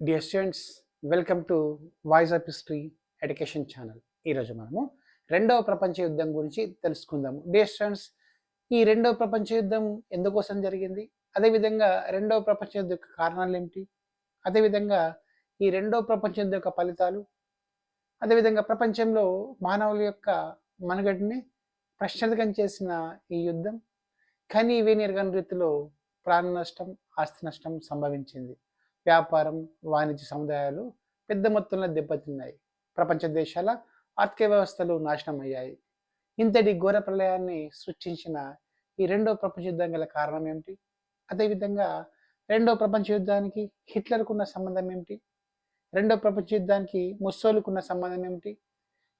Dear students welcome to voice of history education channel ఈరోజు మనము రెండవ ప్రపంచ యుద్ధం గురించి తెలుసుకుందాము. డియర్ స్టూడెంట్స్ ఈ రెండవ ప్రపంచ యుద్ధం ఎందుకోసం జరిగింది? అదేవిధంగా రెండవ ప్రపంచ యుద్ధం యొక్క కారణాలు ఏమిటి? అదేవిధంగా ఈ రెండవ ప్రపంచ యుద్ధం యొక్క ఫలితాలు? అదేవిధంగా ప్రపంచంలో మానవుల యొక్క మనుగడిని ప్రశ్నార్థకం చేసిన ఈ యుద్ధం? కని విని రీతిలో ప్రాణ నష్టం ఆస్తి నష్టం సంభవించింది. వ్యాపారం వాణిజ్య సముదాయాలు పెద్ద మొత్తంలో దెబ్బతిన్నాయి. ప్రపంచ దేశాల ఆర్థిక వ్యవస్థలు నాశనం అయ్యాయి ఇంతటి ఘోర ప్రళయాన్ని సృష్టించిన ఈ రెండో ప్రపంచ యుద్ధం గల కారణం ఏమిటి? అదేవిధంగా రెండో ప్రపంచ యుద్ధానికి హిట్లర్కున్న సంబంధం ఏమిటి? రెండో ప్రపంచ యుద్ధానికి ముస్సోలుకున్న సంబంధం ఏమిటి?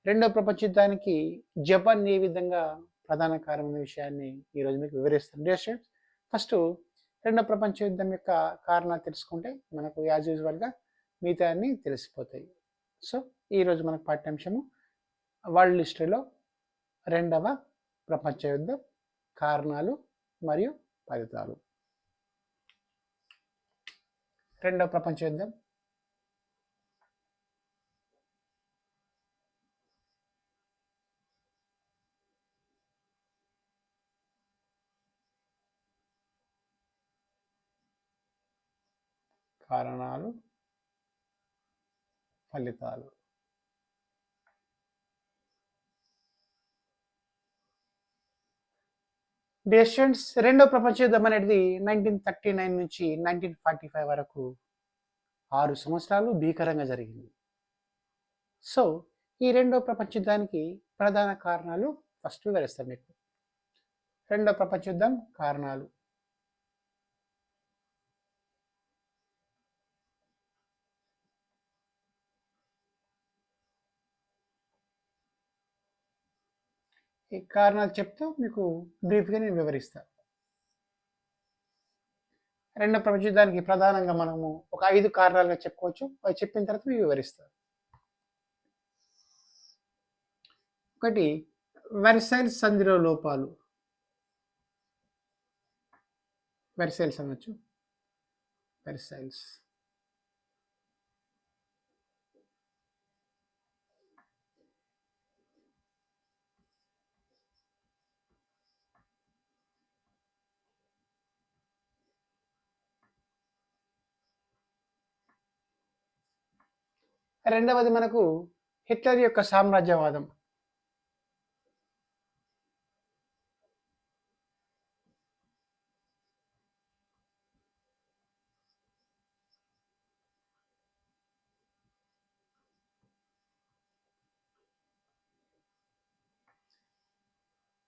రెండో ప్రపంచ యుద్ధానికి జపాన్ ఏ విధంగా ప్రధాన కారణమైన విషయాన్ని ఈరోజు మీకు వివరిస్తాను. డియర్ స్టూడెంట్స్ ఫస్ట్ రెండో ప్రపంచ యుద్ధం యొక్క కారణాలు తెలుసుకుంటే మనకు యాజ్ యూజువల్గా మిగతా అన్ని తెలిసిపోతాయి. సో ఈరోజు మనకు పాఠ్యాంశము వరల్డ్ హిస్టరీలో రెండవ ప్రపంచ యుద్ధం కారణాలు మరియు ఫలితాలు. రెండవ ప్రపంచ యుద్ధం కారణాలు ఫలితాలు. డియర్ స్టూడెంట్స్ రెండో ప్రపంచ యుద్ధం అనేది నైన్టీన్ థర్టీ నైన్ నుంచి నైన్టీన్ ఫార్టీ ఫైవ్ వరకు ఆరు సంవత్సరాలు భీకరంగా జరిగింది. సో ఈ రెండో ప్రపంచ యుద్ధానికి ప్రధాన కారణాలు ఫస్ట్ వివరిస్తాను మీకు. రెండో ప్రపంచ యుద్ధం కారణాలు. ఈ కారణాలు చెప్తూ మీకు బ్రీఫ్గా నేను వివరిస్తాను రెండో ప్రపంచ యుద్ధానికి ప్రధానంగా మనము ఒక ఐదు కారణాలుగా చెప్పుకోవచ్చు. అవి చెప్పిన తర్వాత మీకు వివరిస్తాను ఒకటి వెర్సైల్ సంధిలో లోపాలు. వెర్సైల్స్ అనొచ్చు. వెర్సైల్స్. రెండవది మనకు హిట్లర్ యొక్క సామ్రాజ్యవాదం.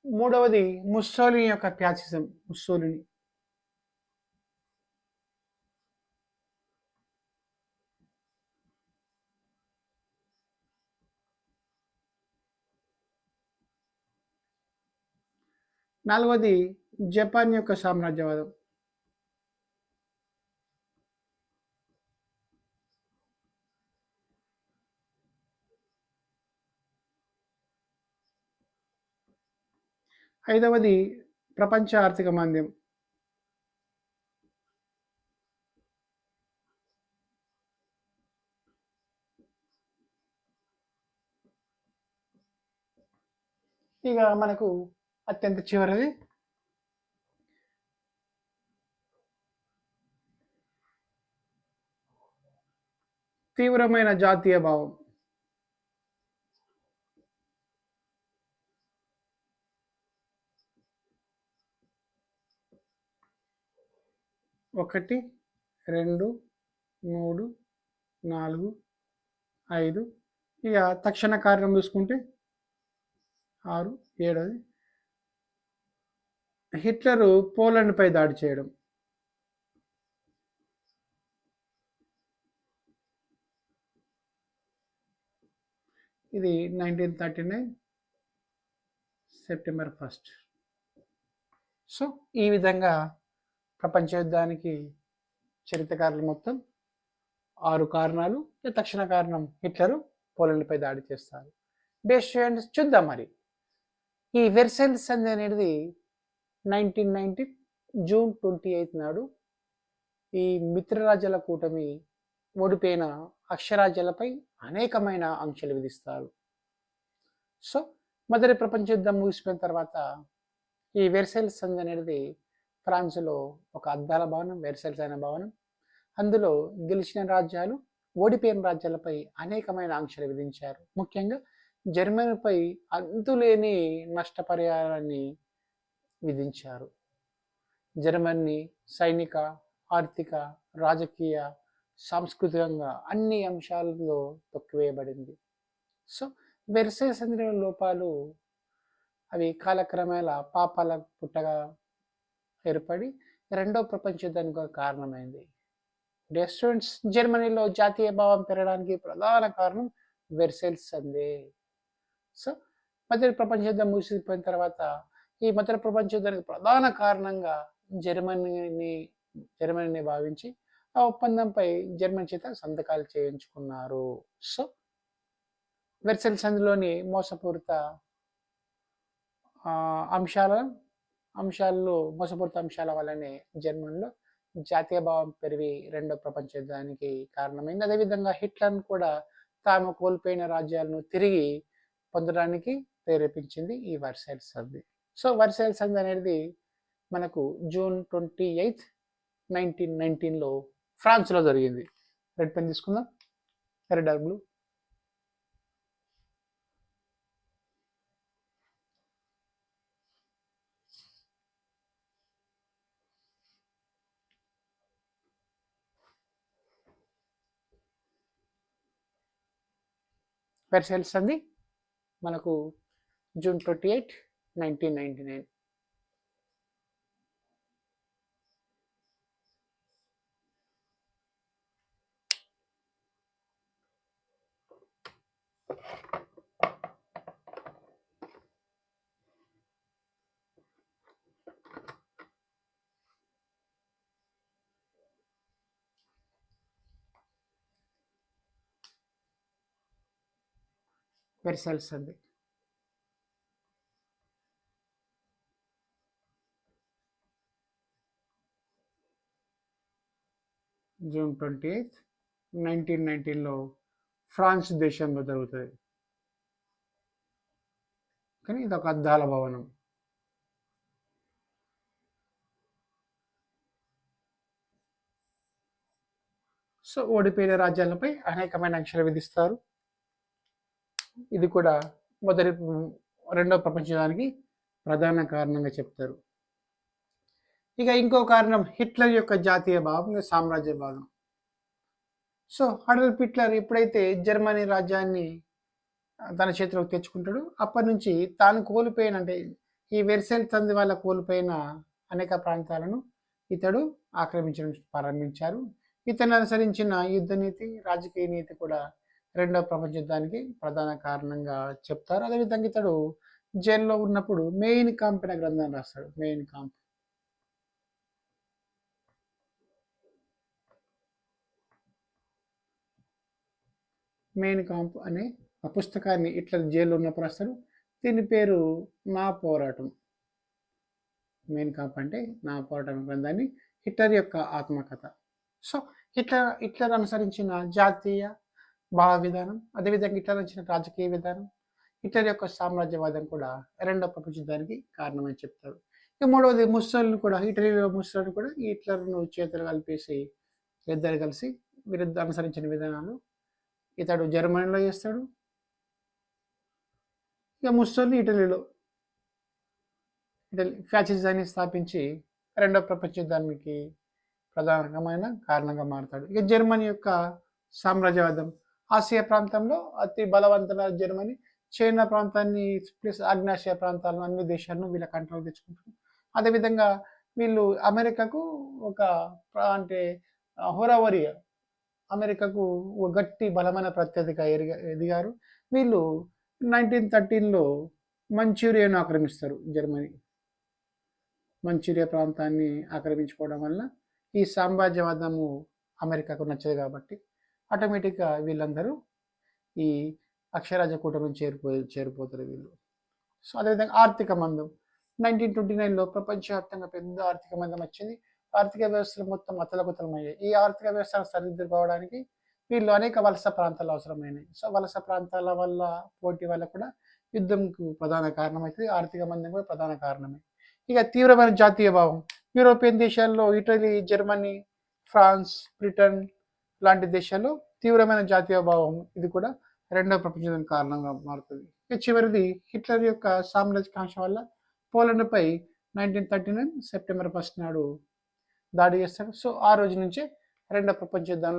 మూడవది ముస్సోలిని యొక్క ప్యాసిజం ముస్సోలిని. నాలుగవది జపాన్ యొక్క సామ్రాజ్యవాదం. ఐదవది ప్రపంచ ఆర్థిక మాంద్యం. ఇక మనకు అత్యంత చివరిది. తీవ్రమైన జాతీయ భావం. ఒకటి రెండు మూడు నాలుగు ఐదు. ఇక తక్షణ కార్యం చూసుకుంటే ఆరు ఏడది. హిట్లరు పోలాండ్పై దాడి చేయడం. ఇది nineteen thirty nine September first so ఈ విధంగా ప్రపంచ యుద్ధానికి చరిత్రకారులు మొత్తం ఆరు కారణాలు తక్షణ కారణం హిట్లరు పోలాండ్పై దాడి చేస్తారు. బేస్ట్ చూద్దాం మరి. ఈ వెర్సెల్ సంధి అనేది nineteen ninety June twenty eighth నాడు ఈ మిత్రరాజ్యాల కూటమి ఓడిపోయిన అక్షరాజ్యాలపై అనేకమైన ఆంక్షలు విధిస్తారు. సో మొదటి ప్రపంచ యుద్ధం ముగిసిపోయిన తర్వాత ఈ వెర్సెల్స్ సంధి అనేది ఫ్రాన్స్లో ఒక అద్దాల భవనం వెర్సెల్స్ అయిన భవనం. అందులో గెలిచిన రాజ్యాలు ఓడిపోయిన రాజ్యాలపై అనేకమైన ఆంక్షలు విధించారు. ముఖ్యంగా జర్మనీపై అంతులేని నష్టపరిహారాన్ని విధించారు. జర్మనీ సైనిక ఆర్థిక రాజకీయ సాంస్కృతికంగా అన్ని అంశాలలో తొక్కివేయబడింది. సో వెర్సే సంధిన లోపాలు అవి కాలక్రమేణా పాపాల పుట్టగా ఏర్పడి రెండో ప్రపంచ యుద్ధానికి కారణమైంది. రెస్టారెంట్స్ జర్మనీలో జాతీయ భావం పెరగడానికి ప్రధాన కారణం వెర్సెల్స్ సందే. సో మొదటి ప్రపంచ యుద్ధం ముగిసిపోయిన తర్వాత ఈ మధ్య ప్రపంచ యుద్ధానికి ప్రధాన కారణంగా జర్మనీని జర్మనీని భావించి ఆ ఒప్పందంపై జర్మనీ చేత సంతకాలు చేయించుకున్నారు. సో వెర్సెల్ సంధిలోని మోసపూరిత అంశాల అంశాల్లో మోసపూరిత అంశాల వల్లనే జర్మనీలో జాతీయ భావం పెరిగి రెండో ప్రపంచ యుద్ధానికి కారణమైంది. అదేవిధంగా హిట్లర్ను కూడా తాము కోల్పోయిన రాజ్యాలను తిరిగి పొందడానికి ప్రేరేపించింది ఈ వర్సైల్ సంధి. సో వర్సైల్ సంధి అనేది మనకు జూన్ ట్వంటీ ఎయిత్ నైన్టీన్ నైన్టీన్లో ఫ్రాన్స్లో జరిగింది. రెడ్ పెన్ తీసుకుందాం. Red or blue. వెర్సైల్స్ అంది మనకు June twenty eight nineteen ninety nine Versailles అంది జూన్ ట్వంటీ ఎయిత్ నైన్టీన్ నైన్టీన్లో ఫ్రాన్స్ దేశంలో జరుగుతుంది. కానీ ఇది ఒక అద్దాల భవనం. సో ఓడిపోయిన రాజ్యాలపై అనేకమైన ఆంక్షలు విధిస్తారు. ఇది కూడా మొదటి రెండవ ప్రపంచ ప్రధాన కారణంగా చెప్తారు. ఇక ఇంకో కారణం హిట్లర్ యొక్క జాతీయ భావం సామ్రాజ్య భాగం. సో అడల్ఫ్ హిట్లర్ ఎప్పుడైతే జర్మనీ రాజ్యాన్ని తన చేతిలోకి తెచ్చుకుంటాడు అప్పటి నుంచి తాను కోల్పోయిన అంటే ఈ వెర్సెల్ తంది వల్ల కోల్పోయిన అనేక ప్రాంతాలను ఇతడు ఆక్రమించడం ప్రారంభించారు. ఇతను అనుసరించిన యుద్ధ నీతి రాజకీయ నీతి కూడా రెండవ ప్రపంచ యుద్ధానికి ప్రధాన కారణంగా చెప్తారు. అదేవిధంగా ఇతడు జైల్లో ఉన్నప్పుడు మెయిన్ కాంప్ అనే గ్రంథాన్ని రాస్తాడు. మెయిన్ కాంప్. మెయిన్ కాంప్ అనే ఆ పుస్తకాన్ని ఇట్లా జైల్లో ఉన్నప్పుడు రాస్తాడు. దీని పేరు నా పోరాటం. మెయిన్ కాంప్ అంటే నా పోరాటం గ్రంథాన్ని హిట్లర్ యొక్క ఆత్మకథ. సో హిట్లర్ హిట్లర్ అనుసరించిన జాతీయ భావ విధానం అదేవిధంగా హిట్లర్ అనుసరించిన రాజకీయ విధానం హిట్లర్ యొక్క సామ్రాజ్యవాదం కూడా రెండో ప్రపంచ యుద్ధానికి కారణమని చెప్తారు. ఇక మూడవది ముస్లింలు కూడా ఇటలీలో ముస్లింలు కూడా హిట్లర్ను చేతులు కలిపేసి ఇద్దరు కలిసి విరుద్ధ అనుసరించిన విధానాలు ఇతడు జర్మనీలో చేస్తాడు. ఇక ముస్లింలు ఇటలీలో ఇటలీ ఫ్యాసిజాన్ని స్థాపించి రెండో ప్రపంచ యుద్ధానికి ప్రధానమైన కారణంగా మారుతాడు. ఇక జర్మనీ యొక్క సామ్రాజ్యవాదం ఆసియా ప్రాంతంలో అతి బలవంతమైన జర్మనీ చైనా ప్రాంతాన్ని ప్లస్ ఆగ్నేషియా ప్రాంతాలను అన్ని దేశాలను వీళ్ళ కంట్రోల్ తెచ్చుకుంటారు అదేవిధంగా వీళ్ళు అమెరికాకు ఒక అంటే హోరావరి అమెరికాకు ఒక గట్టి బలమైన ప్రత్యర్థిగా ఎదిగా ఎదిగారు. వీళ్ళు నైన్టీన్ థర్టీన్లో మంచూరియాను ఆక్రమిస్తారు జర్మనీ. మంచూరియా ప్రాంతాన్ని ఆక్రమించుకోవడం వల్ల ఈ సామ్రాజ్యవాదము అమెరికాకు నచ్చదు కాబట్టి ఆటోమేటిక్గా వీళ్ళందరూ ఈ అక్షరాజ కూటమిని చేరిపో చేరిపోతారు వీళ్ళు. సో అదేవిధంగా ఆర్థిక మందం. నైన్టీన్ ట్వంటీ నైన్లో ప్రపంచవ్యాప్తంగా పెద్ద ఆర్థిక మందం వచ్చింది. ఆర్థిక వ్యవస్థలు మొత్తం అతలకుతలమయ్యాయి. ఈ ఆర్థిక వ్యవస్థను సరిదిద్దుకోవడానికి వీళ్ళు అనేక వలస ప్రాంతాలు అవసరమైనవి సో వలస ప్రాంతాల వల్ల పోటీ వల్ల కూడా యుద్ధంకు ప్రధాన కారణమైతుంది ఆర్థిక మందం కూడా ప్రధాన కారణమే. ఇక తీవ్రమైన జాతీయ భావం. యూరోపియన్ దేశాల్లో ఇటలీ జర్మనీ ఫ్రాన్స్ బ్రిటన్ లాంటి దేశాల్లో తీవ్రమైన జాతీయ భావం. ఇది కూడా రెండవ ప్రపంచ యుద్ధం కారణంగా మారుతుంది. ఇక చివరిది హిట్లర్ యొక్క సామ్రాజ్యకాంక్ష వల్ల పోలండ్పై nineteen thirty nine September first నాడు దాడి చేస్తాడు సో ఆ రోజు నుంచే రెండో ప్రపంచ యుద్ధాన్ని